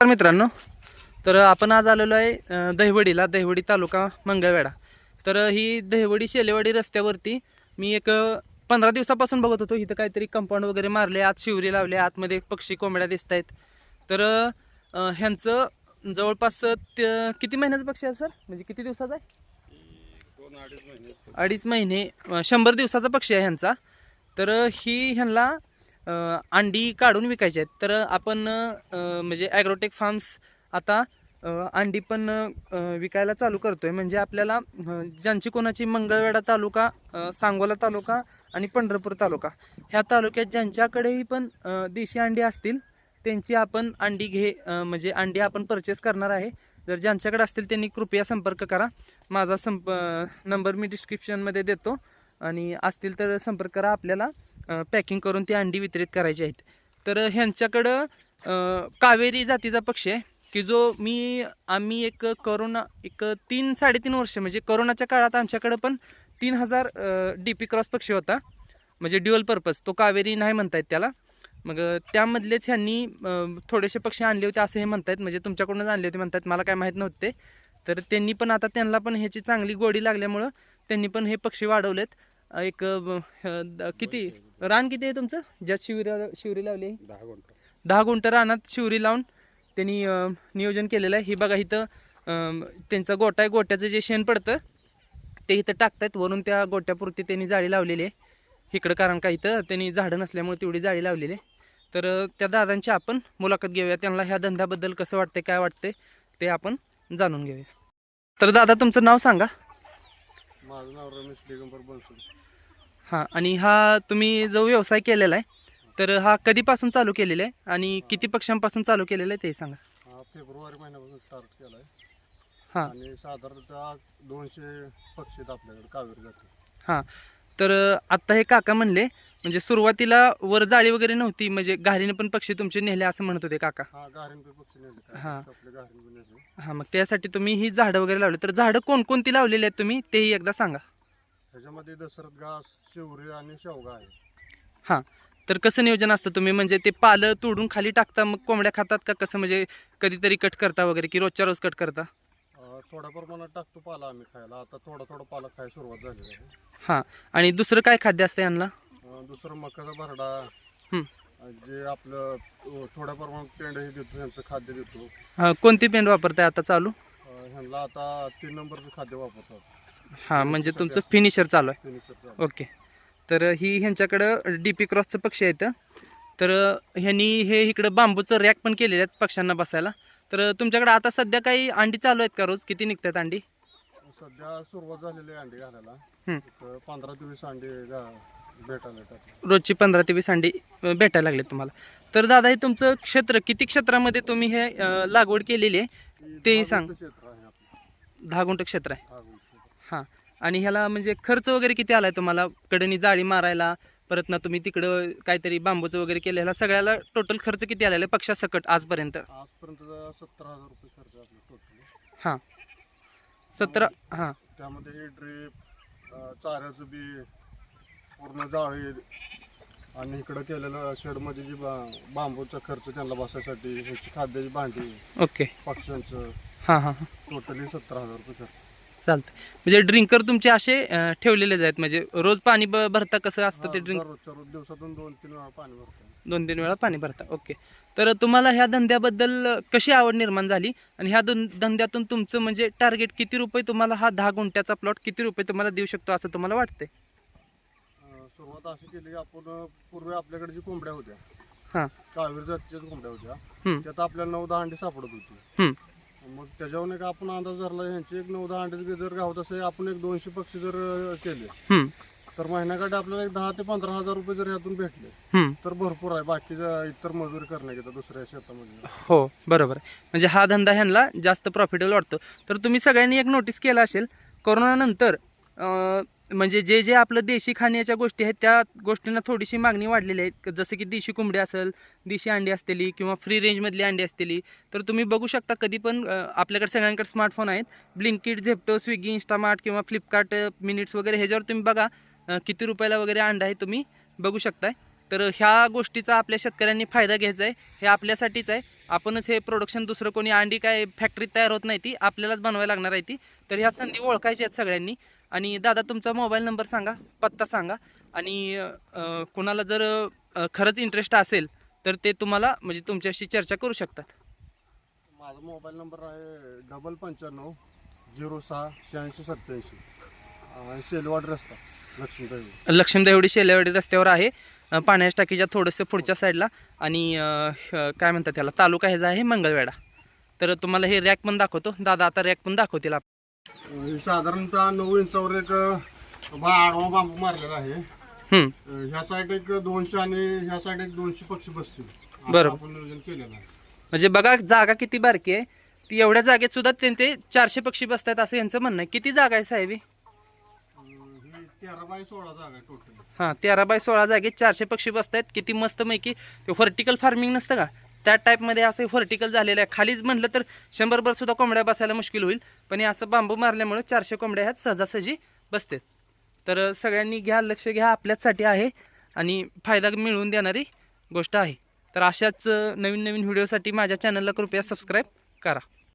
तर मित्रांनो. तर आपण आज आलेलो आहे दहिवडीला दहिवडी तालुका मंगळवेढा. तर ही दहिवडी शेलेवाडी रस्त्यावरती मी एक पंधरा दिवसापासून बघत होतो. इथं काहीतरी कंपाऊंड वगैरे मारले आत शिवरी लावले आतमध्ये पक्षी कोंबड्या दिसत आहेत तर ह्यांचं जवळपास किती महिन्याचं पक्षी आहे सर? म्हणजे किती दिवसाचा आहे? अडीच महिने. शंभर दिवसाचा पक्षी आहे ह्यांचा. तर ही ह्यांना अंडी काढून विकायची आहेत. तर आपण म्हणजे ॲग्रोटेक फार्म्स आता अंडी पण विकायला चालू करतो आहे म्हणजे आपल्याला ज्यांची कोणाची मंगळवेढा तालुका सांगोला तालुका आणि पंढरपूर तालुका ह्या तालुक्यात ज्यांच्याकडेही पण देशी अंडी असतील त्यांची आपण अंडी घे म्हणजे अंडी आपण परचेस करणार आहे. जर ज्यांच्याकडे असतील त्यांनी कृपया संपर्क करा. माझा संप नंबर मी डिस्क्रिप्शनमध्ये देतो. आणि असतील तर संपर्क करा आपल्याला. पॅकिंग करून ती अंडी वितरित करायची आहेत. तर ह्यांच्याकडं कावेरी जातीचा पक्षी आहे की जो मी आम्ही एक करोना एक तीन साडेतीन वर्ष म्हणजे करोनाच्या काळात आमच्याकडं पण तीन हजार डी पी क्रॉस पक्षी होता. म्हणजे ड्युअल पर्पज तो कावेरी नाही म्हणतायत त्याला. मग त्यामधलेच ह्यांनी थोडेसे पक्षी आणले होते असं हे म्हणतायत. म्हणजे तुमच्याकडूनच आणले होते म्हणतात मला काय माहीत नव्हते. तर त्यांनी पण आता त्यांना पण ह्याची चांगली गोडी लागल्यामुळं त्यांनी पण हे पक्षी वाढवलेत. एक अ, किती? रान किती आहे तुमचं? ज्यात शिवरी शिवरी लावली आहे? दहा गुंठ. दहा गुंठ रानात शिवरी लावून त्यांनी अ, नियोजन केलेलं आहे. ही बघा इथं अम, त्यांचा गोटा आहे. गोट्याचं जे शेण पडतं ते इथं टाकतायत. वरून त्या गोट्यापुरती त्यांनी जाळी लावलेली आहे. इकडं कारण का इथं त्यांनी झाडं नसल्यामुळे तेवढी जाळी लावलेली आहे. तर अ, त्या दादांची आपण मुलाखत घेऊया. त्यांना ह्या धंद्याबद्दल कसं वाटतंय काय वाटतंय ते आपण जाणून घेऊया. तर दादा तुमचं नाव सांगा. माझं नाव रमेश दिगंबर बनसोड. हां आणि हा तुम्ही जो व्यवसाय केलेला आहे तर हा कधीपासून चालू केलेला आहे आणि किती पक्षांपासून चालू केलेला आहे ते सांगा. हा फेब्रुवारी महिन्यापासून स्टार्ट केला आहे हां. आणि साधारणतः दोनशे पक्षी आहेत आपल्याकडे कावेरी जाते. हां तर आत्ता हे काका म्हणले म्हणजे सुरुवातीला वर जाळी वगैरे नव्हती म्हणजे घारीने पण पक्षी तुमचे नेले असं म्हणत होते काका. हा पक्षी नेले. हा. आपले नेले. हां मग त्यासाठी तुम्ही ही झाडं वगैरे लावली. तर झाडं कोणकोणती लावलेली आहेत तुम्ही तेही एकदा सांगा. ह्याच्यामध्ये दशरथ घास शिवरी आणि शेवगा आहे. हां तर कसं नियोजन असतं तुम्ही? म्हणजे ते पालं तोडून खाली टाकता मग कोंबड्या खातात का? कसं म्हणजे कधीतरी कट करता वगैरे की रोजच्या रोज कट करता? अं, थोड्या प्रमाणात टाकतो पाला आम्ही खायला. आता थोडा थोडा पाला खायला सुरुवात झालेली आहे. हां आणि दुसरं काय खाद्य असतं यांना? अं, दुसरं मकाचा भरडा. हं. अं, जे आपलं अं, थोड्या प्रमाणात पेंड हे देतो ह्यांचं खाद्य देतो. हां कोणती पेंड वापरताय आता चालू? अं, ह्यांना आता तीन नंबरचं खाद्य वापरतात. हां म्हणजे तुमचं फिनिशर चालू आहे. फिनिशर ओके तर ही ह्यांच्याकडं डी पी क्रॉसचं पक्षी आहेत. तर ह्यांनी हे इकडं बांबूचं रॅक पण केलेले आहेत पक्ष्यांना बसायला. तर तुमच्याकडे आता सध्या काही अंडी चालू आहेत का रोज? किती निघतात अंडी? सध्या सुरुवात झालेली आहे अंडी घालायला. पंधरा ते वीस अंडी भेटायला रोजची पंधरा ते वीस अंडी भेटायला लागले तुम्हाला. तर दादा हे तुमचं क्षेत्र किती क्षेत्रामध्ये तुम्ही हे लागवड केलेली आहे? तेही सांग. दहा गुंठ क्षेत्र आहे. हां. आणि ह्याला म्हणजे खर्च वगैरे किती आलाय तुम्हाला? कडनी जाळी मारायला परत ना तुम्ही तिकडं काहीतरी बांबूचं वगैरे केलं ह्याला सगळ्याला टोटल खर्च किती आलेला आहे? पक्षासकट आजपर्यंत. आजपर्यंत सत्तर हजार रुपये खर्च आहे आपला टोटल हां. सतरा हां. त्यामध्ये ड्रीप चाऱ्याचं बी पूर्ण जाळी आणि इकडं केलेलं शेडमध्ये जी बा बांबूचा खर्च त्यांना बसायसाठी ह्याची खाद्याची भांडी ओके. पक्ष्यांचं हां हां हां. टोटली सत्तर हजार रुपये खर्च. चालतं म्हणजे ड्रिंकर तुमचे असे ठेवलेलेच आहेत. म्हणजे रोज पाणी ब भरता कसं असतं ते ड्रिंक? दररोजच्या रोज दिवसातून दोन तीन वेळा पाणी भरतो. दोन तीन वेळा पाणी भरता. ओके. तर तुम्हाला ह्या धंद्याबद्दल कशी आवड निर्माण झाली? आणि ह्या दोन धंद्यातून तुमचं म्हणजे टार्गेट किती रुपये तुम्हाला हा दहा गुंठ्याचा प्लॉट किती रुपये तुम्हाला देऊ शकतो असं तुम्हाला वाटतंय? अं, सुरुवात अशी केली की आपण पूर्वी आपल्याकडे जी कोंबड्या होत्या हां. कावेरी जातीच्याच कोंबड्या होत्या हम्म, त्यात आपल्याला नऊ दहा अंडी सापडत होती. हम्म, मग त्याच्यावर एक आपण अंदाज धरला ह्यांची एक नऊ दहा अंडे जर गावत असे आपण एक दोनशे पक्षी जर केले हम्म, तर महिन्याकाठी आपल्याला एक दहा ते पंधरा हजार रुपये जर ह्यातून भेटले हम्म. तर भरपूर आहे. बाकीच्या इतर मजुरी करण्याकरिता दुसऱ्या शेतामध्ये हो बरोबर. आहे म्हणजे हा धंदा ह्यांना जास्त प्रॉफिटेबल वाटतो. तर तुम्ही सगळ्यांनी एक नोटीस केलं असेल कोरोनानंतर अं, म्हणजे जे जे आपलं देशी खाण्याच्या गोष्टी आहेत त्या गोष्टींना थोडीशी मागणी वाढलेली आहे. जसं की देशी कोंबडी असेल देशी अंडी असलेली किंवा फ्री रेंजमधली अंडी असलेली तर तुम्ही बघू शकता कधी पण आपल्याकडे सगळ्यांकडे स्मार्टफोन आहेत. ब्लिंकिट झेप्टो स्विगी इंस्टामार्ट किंवा फ्लिपकार्ट मिनिट्स वगैरे ह्याच्यावर तुम्ही बघा किती रुपयाला वगैरे अंडा आहे तुम्ही बघू शकताय. तर ह्या गोष्टीचा आपल्या शेतकऱ्यांनी फायदा घ्यायचा आहे. हे आपल्यासाठीच आहे. आपणच हे प्रोडक्शन दुसरं कोणी अंडी काय फॅक्टरीत तयार होत नाही ती आपल्यालाच बनवायला लागणार आहे ती. तर ह्या संधी ओळखायच्या आहेत सगळ्यांनी. आणि दादा तुमचा मोबाईल नंबर सांगा पत्ता सांगा. आणि कोणाला जर खरंच इंटरेस्ट असेल तर ते तुम्हाला म्हणजे तुमच्याशी चर्चा करू शकतात. माझा मोबाईल नंबर आहे डबल पंच्याण्णव झिरो सहा शहाऐंशी सत्त्याऐंशी. शेलवाड रस्ता लक्ष्मीदेवी लक्ष्मीदेवडी शेलेवाडी रस्त्यावर आहे. पाण्याच्या टाकीच्या थोडंसं पुढच्या साईडला. आणि काय म्हणतात त्याला तालुका ह्याचा आहे मंगळवेढा. तर तुम्हाला हे रॅक पण दाखवतो. दादा आता रॅक पण दाखवतील साधारणतः नऊ इंचावर एक बा आडवा बांबू मारलेला आहे. हम्म, ह्या साईड एक दोनशे आणि ह्या साईड एक दोनशे पक्षी बसतील. असं बरोबर. आपण नियोजन केलेलं आहे. म्हणजे बघा जागा किती बारकी आहे. ती एवढ्या जागेत सुद्धा त्यांचे चारशे पक्षी बसतात असं यांचं म्हणणं आहे. किती जागा आहे साहेब? अं, ही तेरा बाय सोळा जागा आहे टोटल हां तेरा बाय सोळा जागेत चारशे पक्षी बसतात किती मस्त पैकी ते व्हर्टिकल फार्मिंग नसतं का? त्या टाईपमध्ये असं व्हर्टिकल झालेलं आहे. खालीच म्हटलं तर शंभरभर सुद्धा कोंबड्या बसायला मुश्किल होईल. पण हे असं बांबू मारल्यामुळे चारशे कोंबड्या ह्यात सहजासहजी बसतात. तर सगळ्यांनी घ्या लक्ष घ्या आपल्याचसाठी आहे आणि फायदा मिळवून देणारी गोष्ट आहे. तर अशाच नवीन नवीन व्हिडिओसाठी माझ्या चॅनलला कृपया सबस्क्राईब करा.